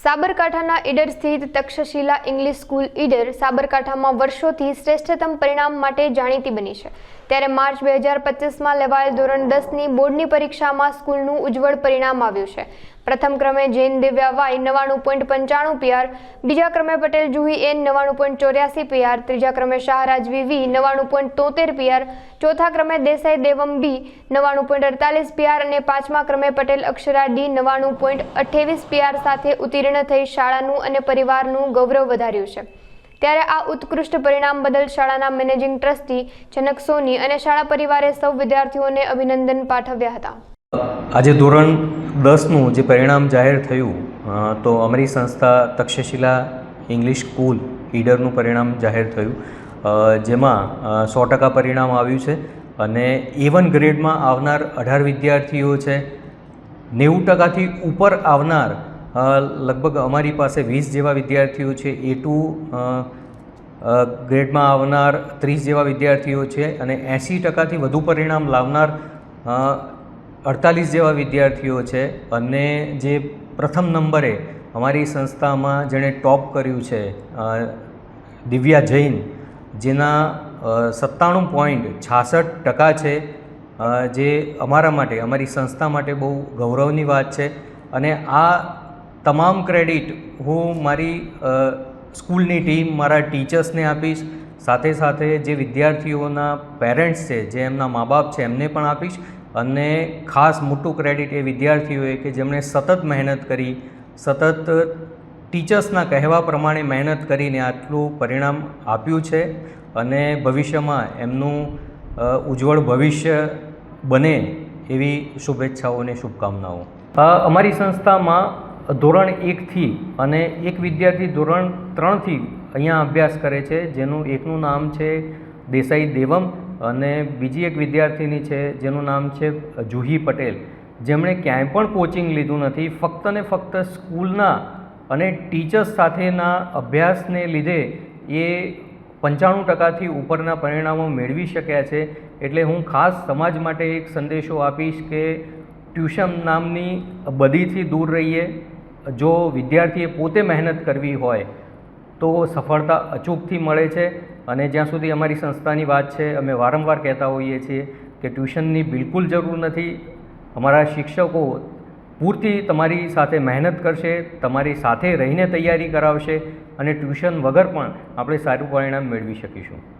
સાબરકાંઠાના ઈડર સ્થિત Takshashila English school Idar સાબરકાંઠામાં વર્ષોથી શ્રેષ્ઠતમ પરિણામ માટે જાણીતી બની છે. ત્યારે માર્ચ બે હજાર પચીસમાં લેવાયેલ ધોરણ દસની બોર્ડની પરીક્ષામાં સ્કૂલનું ઉજ્જવળ પરિણામ આવ્યું છે. પ્રથમ ક્રમે જૈન દિવ્યા વાય નવાણું પોઈન્ટ પંચાણું પીઆર, બીજા ક્રમે પટેલ જુહી એન નવાણું પોઈન્ટ ચોર્યાસી પીઆર, ત્રીજા ક્રમે શાહરાજ વી નવાણું પોઈન્ટ તોતેર પીઆર, ચોથા ક્રમે દેસાઈ દેવમ બી નવાણું પોઈન્ટ અડતાલીસ પીઆર અને પાંચમા ક્રમે પટેલ અક્ષરા ડી નવાણું પોઈન્ટ અઠ્ઠાવીસ પીઆર સાથે ઉત્તીર્ણ થઈ શાળાનું અને પરિવારનું ગૌરવ વધાર્યું છે. ત્યારે આ ઉત્કૃષ્ટ પરિણામ બદલ શાળાના મેનેજિંગ ટ્રસ્ટી જનક સોની અને શાળા પરિવારે સૌ વિદ્યાર્થીઓને અભિનંદન પાઠવ્યા હતા. આજે ધોરણ દસનું જે પરિણામ જાહેર થયું તો અમારી સંસ્થા તક્ષશિલા ઇંગ્લિશ સ્કૂલ ઈડરનું પરિણામ જાહેર થયું. જેમાં સો ટકા પરિણામ આવ્યું છે અને એ વન ગ્રેડમાં આવનાર અઢાર વિદ્યાર્થીઓ છે. નેવું ટકાથી ઉપર આવનાર લગભગ અમારી પાસે વીસ જેવા વિદ્યાર્થીઓ છે. એ ટુ ગ્રેડમાં આવનાર ત્રીસ જેવા વિદ્યાર્થીઓ છે અને એંસી ટકાથી વધુ પરિણામ લાવનાર અડતાલીસ જેવા વિદ્યાર્થીઓ છે અને જે પ્રથમ નંબરે અમારી સંસ્થામાં જેણે ટોપ કર્યું છે દિવ્યા જૈન, જેના સત્તાણું પોઈન્ટ છાસઠ ટકા છે જે અમારા માટે, અમારી સંસ્થા માટે બહુ ગૌરવની વાત છે અને આ તમામ ક્રેડિટ હું મારી સ્કૂલની ટીમ, મારા ટીચર્સને આપીશ સાથે સાથે જે વિદ્યાર્થીઓના પેરેન્ટ્સ છે, જે એમના મા બાપ છે, એમને પણ આપીશ અને ખાસ મોટું ક્રેડિટ એ વિદ્યાર્થીઓએ કે જેમણે સતત મહેનત કરી, સતત ટીચર્સના કહેવા પ્રમાણે મહેનત કરીને આટલું પરિણામ આપ્યું છે અને ભવિષ્યમાં એમનું ઉજ્જવળ ભવિષ્ય બને એવી શુભેચ્છાઓ અને શુભકામનાઓ. અમારી સંસ્થામાં ધોરણ એકથી અને એક વિદ્યાર્થી ધોરણ ત્રણથી અહીંયા અભ્યાસ કરે છે, જેનું એકનું નામ છે દેસાઈ દેવમ અને બીજી એક વિદ્યાર્થીની છે, જેનું નામ છે જુહી પટેલ. જેમણે ક્યાંય પણ કોચિંગ લીધું નથી, ફક્ત ને ફક્ત સ્કૂલના અને ટીચર્સ સાથેના અભ્યાસને લીધે એ પંચાણું ટકાથી ઉપરના પરિણામો મેળવી શક્યા છે. એટલે હું ખાસ સમાજ માટે એક સંદેશો આપીશ કે ટ્યુશન નામની બદીથી દૂર રહીએ. જો વિદ્યાર્થીએ પોતે મહેનત કરવી હોય, તો સફળતા અચૂકથી મળે છે. અને જ્યાં સુધી અમારી સંસ્થાની વાત છે, અમે વારંવાર કહેતા હોઈએ છીએ કે ટ્યુશનની બિલકુલ જરૂર નથી. અમારા શિક્ષકો પૂરતી તમારી સાથે મહેનત કરશે, તમારી સાથે રહીને તૈયારી કરાવશે અને ટ્યુશન વગર પણ આપણે સારું પરિણામ મેળવી શકીશું.